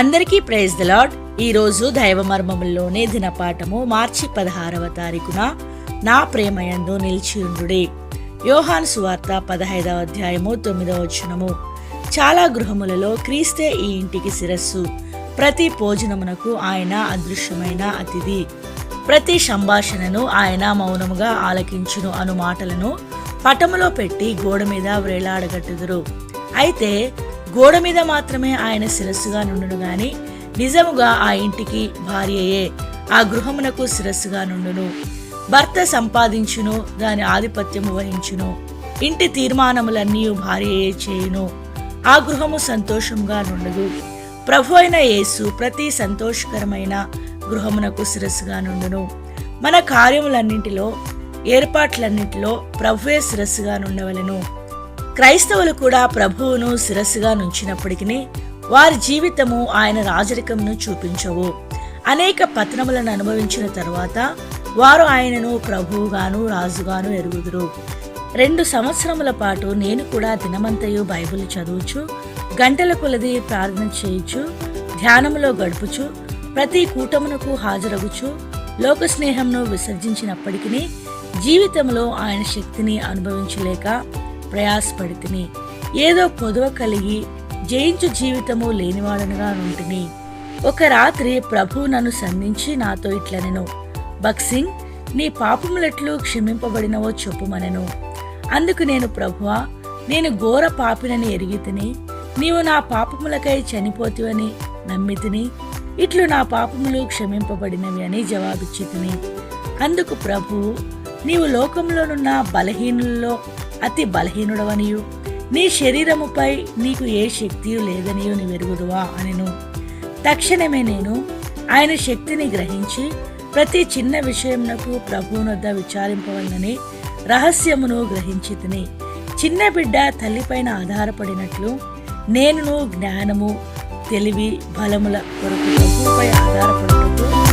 అందరికీ praise the lord ఈరోజు దైవ మర్మముల్లోనే దినపాఠము మార్చి పదహారవ తారీఖున. నా ప్రేమయందు నిలిచియుండుడి యోహాన్ సువార్త పదహైదవ అధ్యాయము తొమ్మిదవ వచనము. చాలా గృహములలో క్రీస్తే ఈ ఇంటికి శిరస్సు. ప్రతి భోజనమునకు ఆయన అదృశ్యమైన అతిథి. ప్రతి సంభాషణను ఆయన మౌనముగా ఆలకించును అను మాటలను పటములో పెట్టి గోడ మీద వేలాడగట్టుదురు. అయితే గోడ మీద మాత్రమే ఆయన శిరస్సుగా నుండును గాని నిజముగా ఆ ఇంటికి భార్యయే ఆ గృహమునకు శిరస్సుగా నుండును. భర్త సంపాదించును దాని ఆధిపత్యము వహించును. ఇంటి తీర్మానములన్నీ భార్యయే చేయును. ఆ గృహము సంతోషంగా నుండదు ప్రభు అయిన యేసు ప్రతి సంతోషకరమైన గృహమునకు శిరస్సుగా నుండును. మన కార్యములన్నింటిలో ఏర్పాట్లన్నింటిలో ప్రభువే శిరస్సుగా నుండవలెను. క్రైస్తవులు కూడా ప్రభువును శిరస్సుగా నుంచినప్పటికీ వారి జీవితము ఆయన రాజరికంను చూపించవు. అనేక పతనములను అనుభవించిన తరువాత వారు ఆయనను ప్రభువుగాను రాజుగాను ఎరుగుదురు. రెండు సంవత్సరముల పాటు నేను కూడా దినమంతయు బైబిల్ చదువుచు గంటల కొలది ప్రార్థన చేయుచు ధ్యానములో గడుపుచు ప్రతి కూటమునకు హాజరగుచు లోక స్నేహంను విసర్జించినప్పటికీ జీవితంలో ఆయన శక్తిని అనుభవించలేక ప్రయాసపడితిని. ఏదో పొదవ కలిగి జయించు జీవితము లేనివాడనుగా నుంటిని. ఒక రాత్రి ప్రభు నన్ను సంధించి నాతో ఇట్లనెను. బక్సింగ్ నీ పాపములెట్లు క్షమింపబడినవో చెప్పుమనెను. అందుకు నేను ప్రభువా నేను ఘోర పాపినని ఎరిగి తిని నీవు నా పాపములకై చనిపోతివని నమ్మి తిని ఇట్లు నా పాపములు క్షమింపబడినవి అని జవాబిచ్చి తిని అందుకు ప్రభు నీవు లోకంలోనున్న బలహీనులలో అతి బలహీనుడవనియు. నీ శరీరముపై నీకు ఏ శక్తియు లేదనియు నీ వెరుగుదువా అనెను. తక్షణమే నేను ఆయన శక్తిని గ్రహించి ప్రతి చిన్న విషయమునకు ప్రభువునొద్ద విచారింపవలనని రహస్యమును గ్రహించి తిని. చిన్న బిడ్డ తల్లిపైన ఆధారపడినట్లు నేనును జ్ఞానము తెలివి బలముల కొరకు ప్రభువుపై ఆధారపడినట్లు